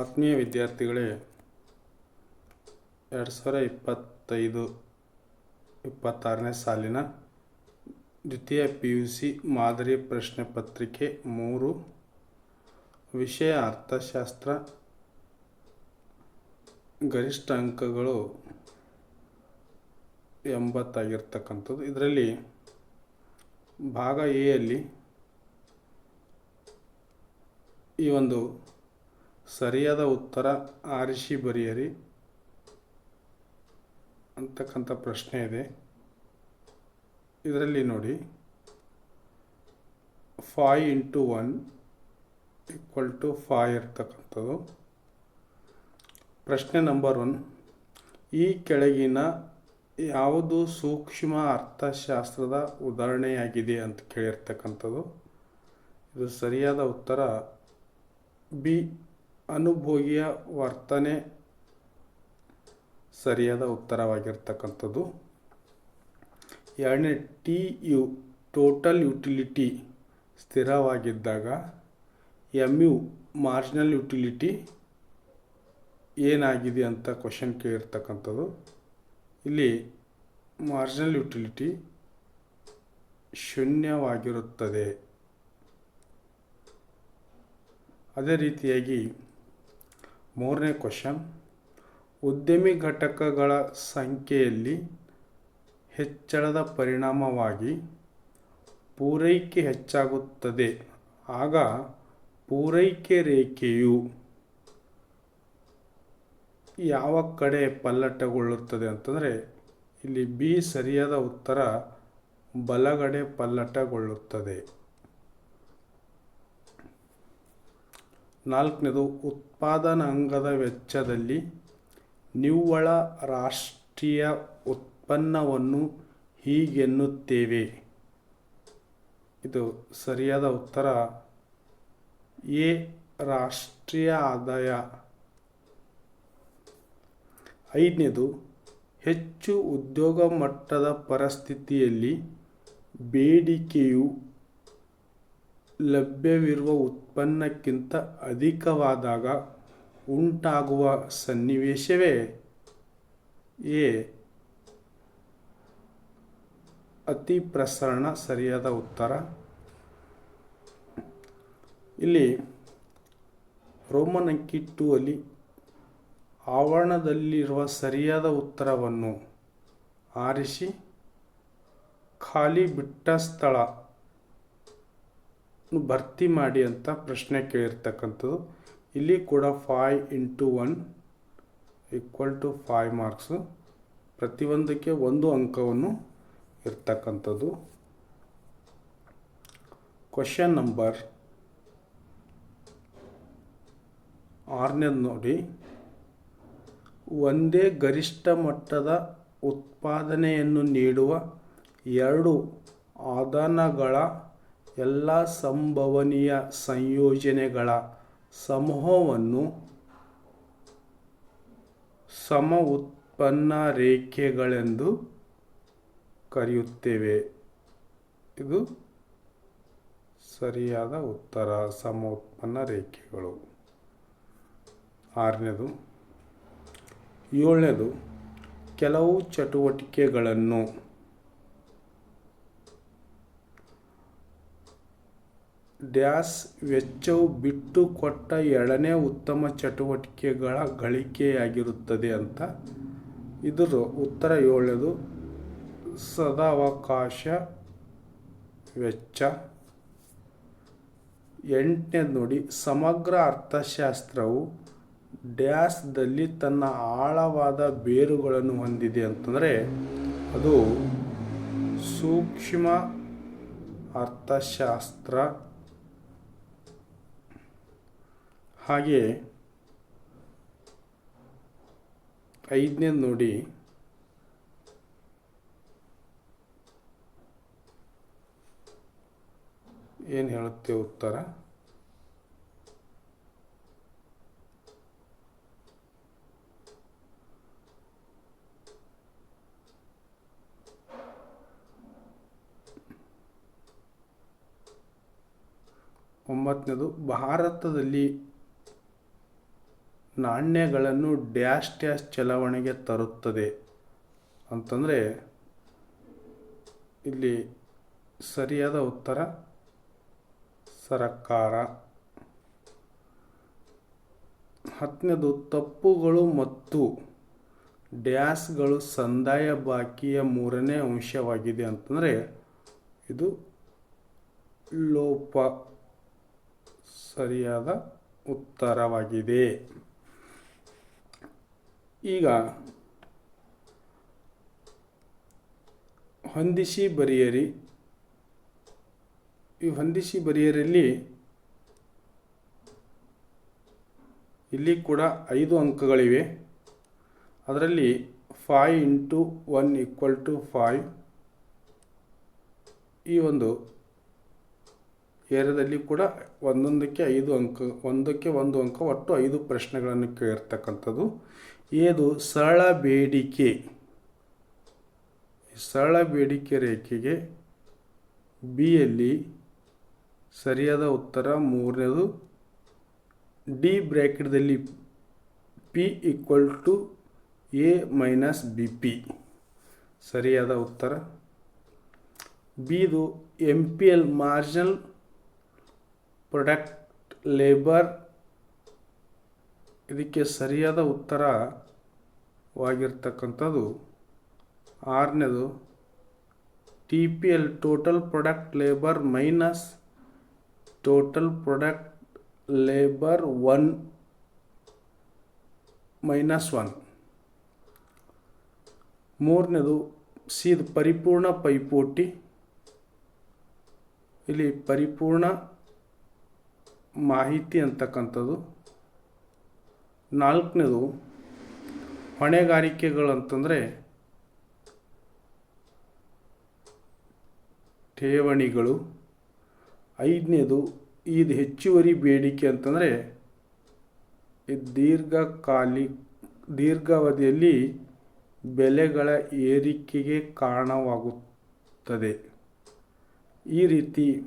ಆತ್ಮೀಯ ವಿದ್ಯಾರ್ಥಿಗಳೇ, ಎರಡು ಸಾವಿರ ಇಪ್ಪತ್ತೈದು, ಇಪ್ಪತ್ತಾರನೇ ಸಾಲಿನ ದ್ವಿತೀಯ ಪಿ ಯು ಸಿ ಮಾದರಿ ಪ್ರಶ್ನೆ ಪತ್ರಿಕೆ ಮೂರು, ವಿಷಯ ಅರ್ಥಶಾಸ್ತ್ರ ಗರಿಷ್ಠ ಅಂಕಗಳು ಎಂಬತ್ತಾಗಿರ್ತಕ್ಕಂಥದ್ದು. ಇದರಲ್ಲಿ ಭಾಗ ಎ ಯಲ್ಲಿ ಈ ಒಂದು ಸರಿಯಾದ ಉತ್ತರ ಆರಿಸಿ ಬರೆಯಿರಿ. ಅಂತಕ್ಕಂಥ ಪ್ರಶ್ನೆ ಇದೆ. ಇದರಲ್ಲಿ ನೋಡಿ. Five into one equal to five ಇರ್ತಕ್ಕಂಥದ್ದು. ಪ್ರಶ್ನೆ ನಂಬರ್ ಒನ್. ಈ ಕೆಳಗಿನ ಯಾವುದು ಸೂಕ್ಷ್ಮ ಅರ್ಥಶಾಸ್ತ್ರದ ಉದಾಹರಣೆಯಾಗಿದೆ ಅಂತ ಕೇಳಿರ್ತಕ್ಕಂಥದ್ದು. ಇದು ಸರಿಯಾದ ಉತ್ತರ ಬಿ ಅನುಭೋಗಿಯ ವರ್ತನೆ ಸರಿಯಾದ ಉತ್ತರವಾಗಿರ್ತಕ್ಕಂಥದ್ದು. ಎರಡನೇ, ಟಿ ಯು, ಟೋಟಲ್ ಯುಟಿಲಿಟಿ ಸ್ಥಿರವಾಗಿದ್ದಾಗ ಎಂ ಯು, ಮಾರ್ಜಿನಲ್ ಯುಟಿಲಿಟಿ ಏನಾಗಿದೆ ಅಂತ ಕ್ವಶನ್ ಕೇಳಿರ್ತಕ್ಕಂಥದ್ದು. ಇಲ್ಲಿ ಮಾರ್ಜಿನಲ್ ಯುಟಿಲಿಟಿ ಶೂನ್ಯವಾಗಿರುತ್ತದೆ. ಅದೇ ರೀತಿಯಾಗಿ ಮೂರನೇ ಕ್ವಶನ್, ಉದ್ಯಮಿ ಘಟಕಗಳ ಸಂಖ್ಯೆಯಲ್ಲಿ ಹೆಚ್ಚಳದ ಪರಿಣಾಮವಾಗಿ ಪೂರೈಕೆ ಹೆಚ್ಚಾಗುತ್ತದೆ. ಆಗ ಪೂರೈಕೆ ರೇಖೆಯು ಯಾವ ಕಡೆ ಪಲ್ಲಟಗೊಳ್ಳುತ್ತದೆ ಅಂತಂದರೆ, ಇಲ್ಲಿ ಬಿ ಸರಿಯಾದ ಉತ್ತರ ಬಲಗಡೆ ಪಲ್ಲಟಗೊಳ್ಳುತ್ತದೆ. ನಾಲ್ಕನೇದು ಉತ್ಪಾದನಾಂಗದ ವೆಚ್ಚದಲ್ಲಿ ನಿವ್ವಳ ರಾಷ್ಟ್ರೀಯ ಉತ್ಪನ್ನವನ್ನು ಹೀಗೆನ್ನುತ್ತೇವೆ. ಇದು ಸರಿಯಾದ ಉತ್ತರ. ಎ, ರಾಷ್ಟ್ರೀಯ ಆದಾಯ. ಐದನೇದು, ಹೆಚ್ಚು ಉದ್ಯೋಗ ಮಟ್ಟದ ಪರಿಸ್ಥಿತಿಯಲ್ಲಿ ಬೇಡಿಕೆಯು ಲಭ್ಯವಿರುವ ಉತ್ಪನ್ನಕ್ಕಿಂತ ಅಧಿಕವಾದಾಗ ಉಂಟಾಗುವ ಸನ್ನಿವೇಶವೇ? ಎ. ಅತಿ ಪ್ರಸರಣ ಸರಿಯಾದ ಉತ್ತರ. ಇಲ್ಲಿ ರೋಮನ್ ಅಂಕಿ ಅಲ್ಲಿ ಆವರಣದಲ್ಲಿರುವ ಸರಿಯಾದ ಉತ್ತರವನ್ನು ಆರಿಸಿ, ಖಾಲಿ ಬಿಟ್ಟ ಸ್ಥಳ. ಭರ್ತಿ ಮಾಡಿ ಅಂತ ಪ್ರಶ್ನೆ ಕೇಳಿರ್ತಕ್ಕಂಥದ್ದು. ಇಲ್ಲಿ ಕೂಡ five into one equal to five marks ಪ್ರತಿಯೊಂದಕ್ಕೆ ಒಂದು ಅಂಕವನ್ನು ಇರ್ತಕ್ಕಂಥದ್ದು. ಕ್ವಶನ್ ನಂಬರ್ ಆರನೇದು ನೋಡಿ. ಒಂದೇ ಗರಿಷ್ಠ ಮಟ್ಟದ ಉತ್ಪಾದನೆಯನ್ನು ನೀಡುವ ಎರಡು ಆದಾನಗಳ ಎಲ್ಲ ಸಂಭವನೀಯ ಸಂಯೋಜನೆಗಳ ಸಮೂಹವನ್ನು ಸಮ ಉತ್ಪನ್ನ ರೇಖೆಗಳೆಂದು ಕರೆಯುತ್ತೇವೆ. ಇದು ಸರಿಯಾದ ಉತ್ತರ. ಸಮ ಉತ್ಪನ್ನ ರೇಖೆಗಳು. ಆರನೇದು. ಏಳನೇದು. ಕೆಲವು ಚಟುವಟಿಕೆಗಳನ್ನು ಡ್ಯಾಸ್ ವೆಚ್ಚವು ಬಿಟ್ಟು ಕೊಟ್ಟ ಎರಡನೇ ಉತ್ತಮ ಚಟುವಟಿಕೆಗಳ ಗಳಿಕೆಯಾಗಿರುತ್ತದೆ ಅಂತ ಇದರ ಉತ್ತರ ಏಳನೇದು ಸದಾವಕಾಶ ವೆಚ್ಚ. ಎಂಟನೇ ನೋಡಿ, ಸಮಗ್ರ ಅರ್ಥಶಾಸ್ತ್ರವು ಡ್ಯಾಸ್ದಲ್ಲಿ ತನ್ನ ಆಳವಾದ ಬೇರುಗಳನ್ನು ಹೊಂದಿದೆ ಅಂತಂದರೆ ಅದು ಸೂಕ್ಷ್ಮ ಅರ್ಥಶಾಸ್ತ್ರ ಹಾಗೆ ಐದನೇದು ನೋಡಿ ಏನು ಹೇಳುತ್ತೆ ಉತ್ತರ? ಒಂಬತ್ತನೇದು ಭಾರತದಲ್ಲಿ ನಾಣ್ಯಗಳನ್ನು ಡ್ಯಾಶ್ ಡ್ಯಾಶ್ ಚಲಾವಣೆಗೆ ತರುತ್ತದೆ. ಅಂತಂದರೆ ಇಲ್ಲಿ ಸರಿಯಾದ ಉತ್ತರ, ಸರಕಾರ. ಹತ್ತನೇದು, ತಪ್ಪುಗಳು ಮತ್ತು ಡ್ಯಾಸ್ಗಳು ಸಂದಾಯ ಬಾಕಿಯ ಮೂರನೇ ಅಂಶವಾಗಿದೆ ಅಂತಂದರೆ ಇದು ಲೋಪ ಸರಿಯಾದ ಉತ್ತರವಾಗಿದೆ. ಈಗ ಹೊಂದಿಸಿ ಬರೆಯರಿ. ಈ ಹೊಂದಿಸಿ ಬರೆಯರಲ್ಲಿ ಇಲ್ಲಿ ಕೂಡ ಐದು ಅಂಕಗಳಿವೆ. ಅದರಲ್ಲಿ five into one equal to five ಈ ಒಂದು ಏರಿಯಾದಲ್ಲಿ ಕೂಡ ಒಂದೊಂದಕ್ಕೆ ಐದು ಅಂಕ, ಒಂದಕ್ಕೆ ಒಂದು ಅಂಕ, ಒಟ್ಟು ಐದು ಪ್ರಶ್ನೆಗಳನ್ನು ಕೇಳಿರ್ತಕ್ಕಂಥದ್ದು ಏದು ಸರಳ ಬೇಡಿಕೆ. ಸರಳ ಬೇಡಿಕೆ ರೇಖೆಗೆ ಬಿಯಲ್ಲಿ ಸರಿಯಾದ ಉತ್ತರ, ಮೂರನೇದು D ಬ್ರ್ಯಾಕೆಟ್ದಲ್ಲಿ P equal to A minus B P. ಸರಿಯಾದ ಉತ್ತರ. ಬಿದು M P L marginal product labour ಇದಕ್ಕೆ ಸರಿಯಾದ ಉತ್ತರವಾಗಿರ್ತಕ್ಕಂಥದ್ದು ಆರನೇದು T P L total product labour minus total product labour one minus one ಮೂರನೇದು ಸೀದ್ ಪರಿಪೂರ್ಣ ಪೈಪೋಟಿ. ಇಲ್ಲಿ ಪರಿಪೂರ್ಣ ಮಾಹಿತಿ ಅಂತಕ್ಕಂಥದ್ದು. ನಾಲ್ಕನೇದು, ಹೊಣೆಗಾರಿಕೆಗಳಂತಂದರೆ ಠೇವಣಿಗಳು. ಐದನೇದು ಇದು ಹೆಚ್ಚುವರಿ ಬೇಡಿಕೆ ಅಂತಂದರೆ ದೀರ್ಘಕಾಲಿ, ದೀರ್ಘಾವಧಿಯಲ್ಲಿ ಬೆಲೆಗಳ ಏರಿಕೆಗೆ ಕಾರಣವಾಗುತ್ತದೆ. ಈ ರೀತಿ